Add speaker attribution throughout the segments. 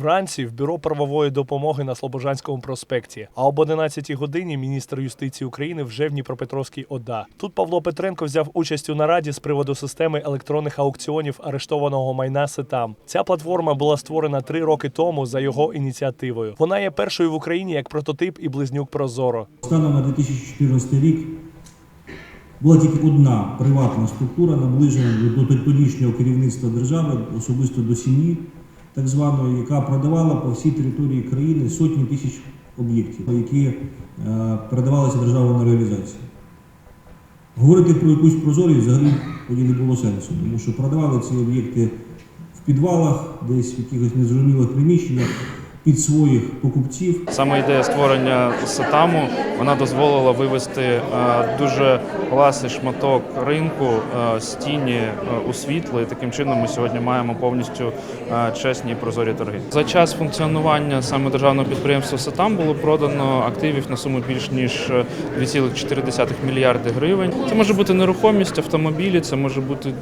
Speaker 1: Вранці в бюро правової допомоги на Слобожанському проспекті. А об 11 годині міністр юстиції України вже в Дніпропетровській ОДА. Тут Павло Петренко взяв участь у нараді з приводу системи електронних аукціонів арештованого майна Сетам. Ця платформа була створена три роки тому за його ініціативою. Вона є першою в Україні як прототип і близнюк Прозоро.
Speaker 2: Станом на 2014 рік була тільки одна приватна структура, наближена до тодішнього керівництва держави, особисто до сім'ї, так званої, яка продавала по всій території країни сотні тисяч об'єктів, які е, передавалися державою на реалізацію. Говорити про якусь прозорість взагалі тоді не було сенсу, тому що продавали ці об'єкти в підвалах, десь в якихось незрозумілих приміщеннях під своїх покупців.
Speaker 3: Саме ідея створення сетаму вона дозволила вивести е, дуже класний шматок ринку е, з тіні е, у світло. І таким чином ми сьогодні маємо повністю е, чесні і прозорі торги. За час функціонування саме державного підприємства Сетам було продано активів на суму більш ніж е, 2,4 мільярди гривень. Це може бути нерухомість, автомобілі, це може бути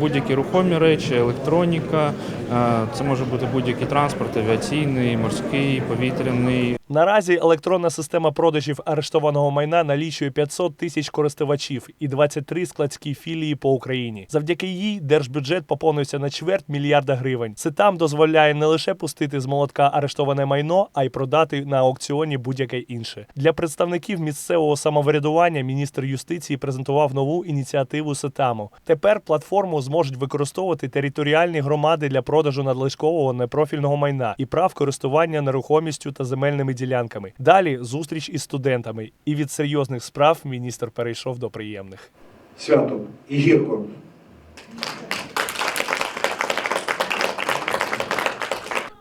Speaker 3: будь-які рухомі речі, електроніка, е, це може бути будь-який транспорт, авіаційний, морський, повітряний.
Speaker 1: Наразі електронна система продажів арештованого майна налічує 500 тисяч користувачів і 23 складські філії по Україні. Завдяки їй держбюджет поповнився на чверть мільярда гривень. Ситам дозволяє не лише пустити з молотка арештоване майно, а й продати на аукціоні будь-яке інше. Для представників місцевого самоврядування міністр юстиції презентував нову ініціативу Ситаму. Тепер платформу зможуть використовувати територіальні громади для продажу надлишкового непрофільного майна і прав користування нерухомістю та земельними ділянками. Далі зустріч із студентами. І від серйозних справ міністр перейшов до приємних.
Speaker 4: свято і гірко.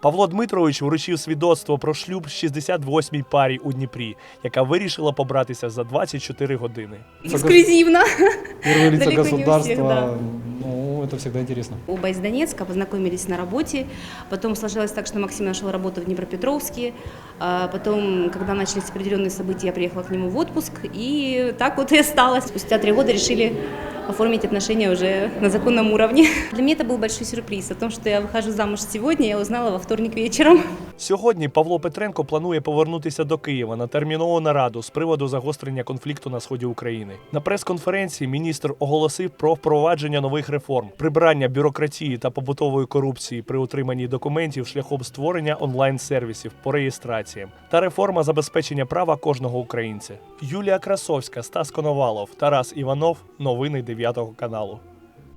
Speaker 1: Павло Дмитрович вручив свідоцтво про шлюб 68-й парі у Дніпрі, яка вирішила побратися за 24 години.
Speaker 5: Лица
Speaker 6: Далеко не у
Speaker 5: государства,
Speaker 6: да
Speaker 5: ну, это всегда интересно.
Speaker 6: Оба из Донецка познакомились на работе. Потом сложилось так, что Максим нашел работу в Днепропетровске. А Потом, когда начались определенные события, я приехала к нему в отпуск. И так вот и осталось. Спустя три года решили оформить отношения уже на законном уровне. Для меня это был большой сюрприз. О том, что я выхожу замуж сегодня, я узнала во вторник вечером.
Speaker 1: Сьогодні Павло Петренко планує повернутися до Києва на термінову нараду з приводу загострення конфлікту на сході України. На прес-конференції міністр оголосив про впровадження нових реформ, прибрання бюрократії та побутової корупції при отриманні документів шляхом створення онлайн-сервісів по реєстраціям та реформа забезпечення права кожного українця. Юлія Красовська, Стас Коновалов, Тарас Іванов. Новини 9 каналу.